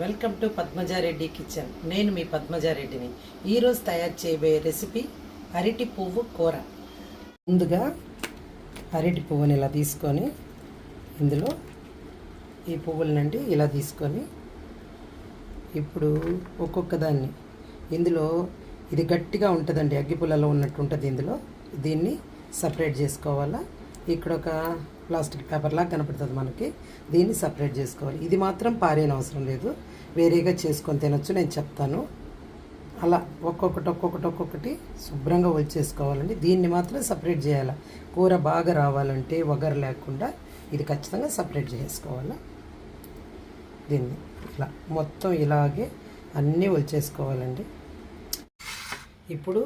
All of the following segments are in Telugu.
Welcome to Padmaja Reddy kitchen. నేను మీ పద్మజారెడ్డిని. ఈరోజు తయారు చేయబోయే రెసిపీ అరటి పువ్వు కూర. ముందుగా అరటి పువ్వుని ఇలా తీసుకొని ఇందులో ఈ పువ్వులనండి ఇలా తీసుకొని ఇప్పుడు ఒక్కొక్క దాన్ని ఇందులో ఇది గట్టిగా ఉంటుందండి అగ్గిపుల్లలో ఉన్నట్టు ఉంటుంది ఇందులో. దీన్ని సపరేట్ చేసుకోవాలా? ఇక్కడ ఒక ప్లాస్టిక్ పేపర్లా కనపడుతుంది మనకి. దీన్ని సపరేట్ చేసుకోవాలి. ఇది మాత్రం పారేన అవసరం లేదు. వేరేగా చేసుకొని తినొచ్చు నేను చెప్తాను. అలా ఒక్కొక్కటి ఒక్కొక్కటి ఒక్కొక్కటి శుభ్రంగా వచ్చేసుకోవాలండి దీన్ని మాత్రం సపరేట్ చేయాలి. కూర బాగా రావాలంటే వగరు లేకుండా ఇది ఖచ్చితంగా సపరేట్ చేసుకోవాలి. దీన్ని ఇలా మొత్తం ఇలాగే అన్నీ ఒలిచేసుకోవాలండి. ఇప్పుడు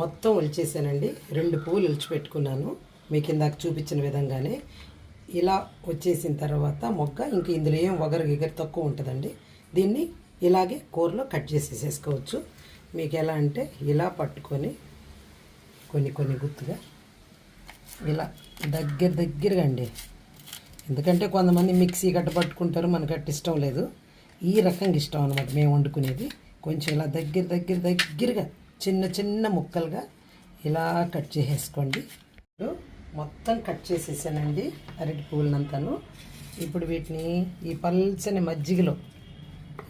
మొత్తం ఒలిచేసానండి. రెండు పువ్వులు ఒలిచిపెట్టుకున్నాను మీకు ఇందాక చూపించిన విధంగానే. ఇలా వచ్చేసిన తర్వాత మొగ్గ ఇంక ఇందులో ఏం వగరు గిగరు తక్కువ ఉంటుందండి. దీన్ని ఇలాగే కూరలో కట్ చేసేసేసుకోవచ్చు. మీకు ఎలా అంటే ఇలా పట్టుకొని కొన్ని కొన్ని గుర్తుగా ఇలా దగ్గర దగ్గరగా అండి. ఎందుకంటే కొంతమంది మిక్సీ గట్ట పట్టుకుంటారు మనకు అట్ట ఇష్టం లేదు. ఈ రకంగా ఇష్టం అనమాట మేము వండుకునేది. కొంచెం ఇలా దగ్గర దగ్గర దగ్గరగా చిన్న చిన్న ముక్కలుగా ఇలా కట్ చేసేసుకోండి. మొత్తం కట్ చేసేసానండి అరటి పువ్వులనంతాను ఇప్పుడు వీటిని ఈ పల్చని మజ్జిగలో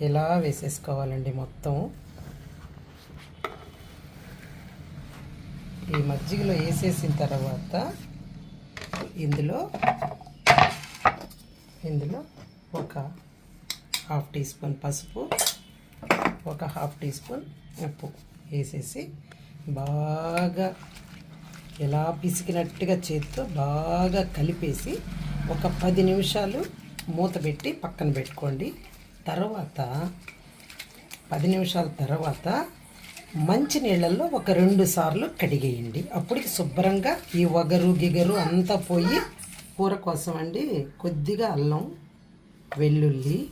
ఇలా వేసేసుకోవాలండి మొత్తం? ఈ మజ్జిగలో వేసేసిన తర్వాత ఇందులో ఇందులో ఒక హాఫ్ టీ స్పూన్ పసుపు ఒక హాఫ్ టీ స్పూన్ ఉప్పు వేసేసి బాగా ఎలా పిసికినట్టుగా చేతితో బాగా కలిపేసి ఒక పది నిమిషాలు మూత పెట్టి పక్కన పెట్టుకోండి. తర్వాత పది నిమిషాల తర్వాత మంచి నీళ్ళల్లో ఒక రెండు సార్లు కడిగేయండి. అప్పటికి శుభ్రంగా ఈ వగరు గిగరు అంతా పోయి కూర కోసం అండి కొద్దిగా అల్లం వెల్లుల్లి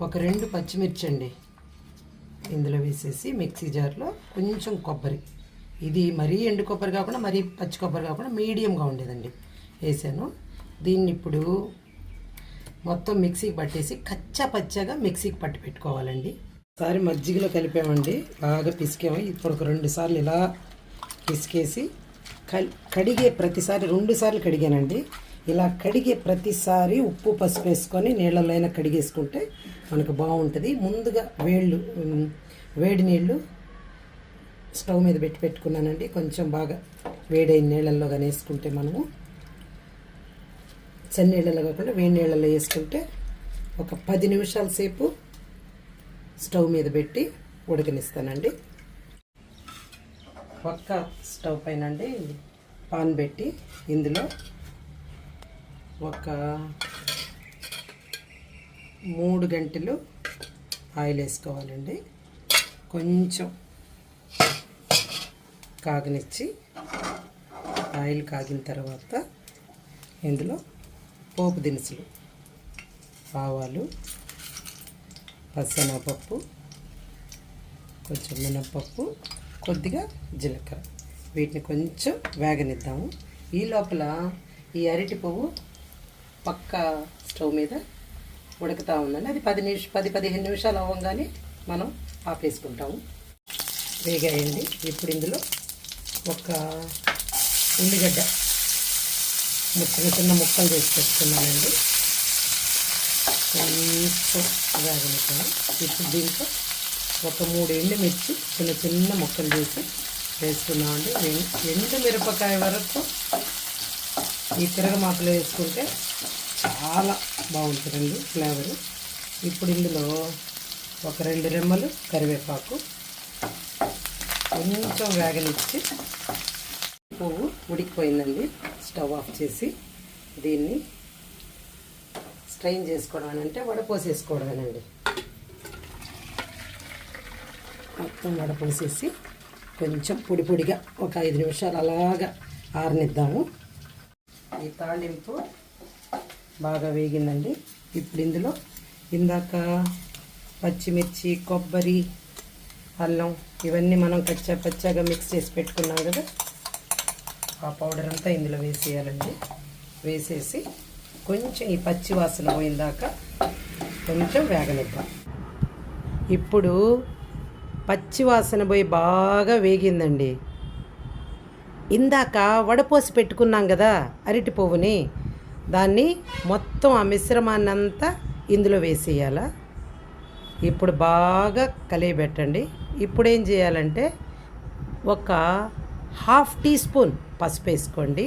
ఒక రెండు పచ్చిమిర్చి అండి ఇందులో వేసేసి మిక్సీ జార్లో కొంచెం కొబ్బరి. ఇది మరీ ఎండు కొబ్బరి కాకుండా మరీ పచ్చి కొబ్బరి కాకుండా మీడియంగా ఉండేదండి. వేసాను. దీన్ని ఇప్పుడు మొత్తం మిక్సీకి పట్టేసి కచ్చా పచ్చగా మిక్సీకి పట్టి పెట్టుకోవాలండి. ఒకసారి మజ్జిగలో కలిపామండి. బాగా పిసికాము. ఇప్పుడు ఒక రెండు సార్లు ఇలా పిసికేసి కడిగే ప్రతిసారి రెండు సార్లు కడిగానండి. ఇలా కడిగే ప్రతిసారి ఉప్పు పసుపు వేసుకొని నీళ్ళలో అయినా కడిగేసుకుంటే మనకు బాగుంటుంది. ముందుగా వేళ్ళు వేడి నీళ్ళు స్టవ్ మీద పెట్టి పెట్టుకున్నానండి. కొంచెం బాగా వేడైన నీళ్ళల్లో కానీ వేసుకుంటే మనము చన్ని నీళ్ళలో కాకుండా వేడి నీళ్ళలో వేసుకుంటే ఒక పది నిమిషాల సేపు స్టవ్ మీద పెట్టి ఉడకనిస్తానండి. ఒక్క స్టవ్ పైన అండి పాన్ పెట్టి ఇందులో ఒక మూడు గంటలు ఆయిల్ వేసుకోవాలండి. కొంచెం కాగనిచ్చి ఆయిల్ కాగిన తర్వాత ఇందులో పోపు దినుసులు. ఆవాలు పసనపప్పు కొంచెం మినప్పప్పు కొద్దిగా జీలకర్ర. వీటిని కొంచెం వేగనిద్దాము. ఈ లోపల ఈ అరటి పువ్వు పక్క స్టవ్ మీద ఉడుకుతూ ఉందండి. అది పది నిమిష పది పదిహేను నిమిషాలు అవ్వగానే మనం ఆపేసుకుంటాము. వేగాయండి. ఇప్పుడు ఇందులో ఒక ఉల్లిగడ్డ చిన్న చిన్న ముక్కలు చేసి పెట్టుకున్నానండి. కొంచెం వేగనిస్తాను ఇప్పుడు దీంట్లో ఒక మూడు ఎండుమిర్చి చిన్న చిన్న ముక్కలు చేసి వేసుకున్నామండి ఎం- ఎండు మిరపకాయ వరకు ఈ తిరగమాతలో వేసుకుంటే చాలా బాగుంటుందండి ఫ్లేవరు. ఇప్పుడు ఇందులో ఒక రెండు రెమ్మలు కరివేపాకు కొంచెం వేగనిచ్చి పువ్వు ఉడికిపోయిందండి. స్టవ్ ఆఫ్ చేసి దీన్ని స్ట్రెయిన్ చేసుకోవడం అని అంటే వడపోసేసుకోవడమేనండి మొత్తం వడపోసేసి కొంచెం పొడి పొడిగా ఒక ఐదు నిమిషాలు అలాగా ఆరనిద్దాము. ఈ తాళింపు బాగా వేగిందండి. ఇప్పుడు ఇందులో ఇందాక పచ్చిమిర్చి కొబ్బరి అల్లం ఇవన్నీ మనం కచ్చా పచ్చాగా మిక్స్ చేసి పెట్టుకున్నాం కదా ఆ పౌడర్ అంతా ఇందులో వేసేయాలండి. వేసేసి కొంచెం ఈ పచ్చి వాసన పోయిందాక కొంచెం వేగనిద్దాం. ఇప్పుడు పచ్చి వాసన పోయి బాగా వేగిందండి. ఇందాక వడపోసి పెట్టుకున్నాం కదా అరటి పువ్వుని దాన్ని మొత్తం ఆ మిశ్రమాన్ని అంతా ఇందులో వేసేయాల? ఇప్పుడు బాగా కలియబెట్టండి. ఇప్పుడు ఏం చేయాలంటే ఒక హాఫ్ టీ స్పూన్ పసుపు వేసుకోండి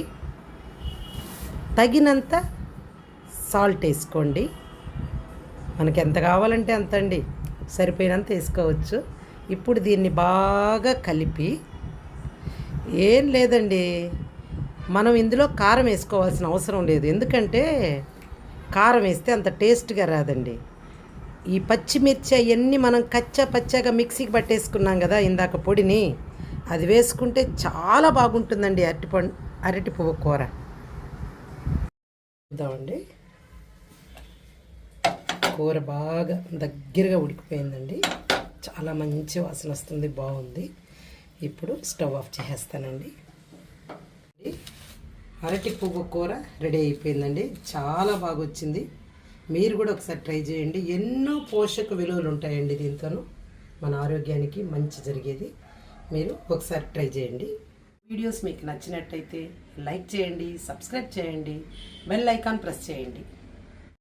తగినంత సాల్ట్ వేసుకోండి. మనకి ఎంత కావాలంటే అంత అండి సరిపోయినంత వేసుకోవచ్చు. ఇప్పుడు దీన్ని బాగా కలిపి ఏం లేదండి. మనం ఇందులో కారం వేసుకోవాల్సిన అవసరం లేదు. ఎందుకంటే కారం వేస్తే అంత టేస్ట్గా రాదండి. ఈ పచ్చిమిర్చి అవన్నీ మనం కచ్చా పచ్చాగా మిక్సీకి పట్టేసుకున్నాం కదా ఇందాక పొడిని. అది వేసుకుంటే చాలా బాగుంటుందండి అరటి పండు అరటి పువ్వు కూర. చూద్దామండి కూర బాగా దగ్గరగా ఉడికిపోయిందండి. చాలా మంచి వాసన వస్తుంది బాగుంది. ఇప్పుడు స్టవ్ ఆఫ్ చేసేస్తానండి. అరటి పువ్వు కూర రెడీ అయిపోయిందండి. చాలా బాగా వచ్చింది మీరు కూడా ఒకసారి ట్రై చేయండి. ఎన్నో పోషక విలువలు ఉంటాయండి దీంతోనూ. మన ఆరోగ్యానికి మంచి జరిగేది. మీరు ఒకసారి ట్రై చేయండి. వీడియోస్ మీకు నచ్చినట్టయితే లైక్ చేయండి సబ్స్క్రైబ్ చేయండి బెల్ ఐకాన్ ప్రెస్ చేయండి.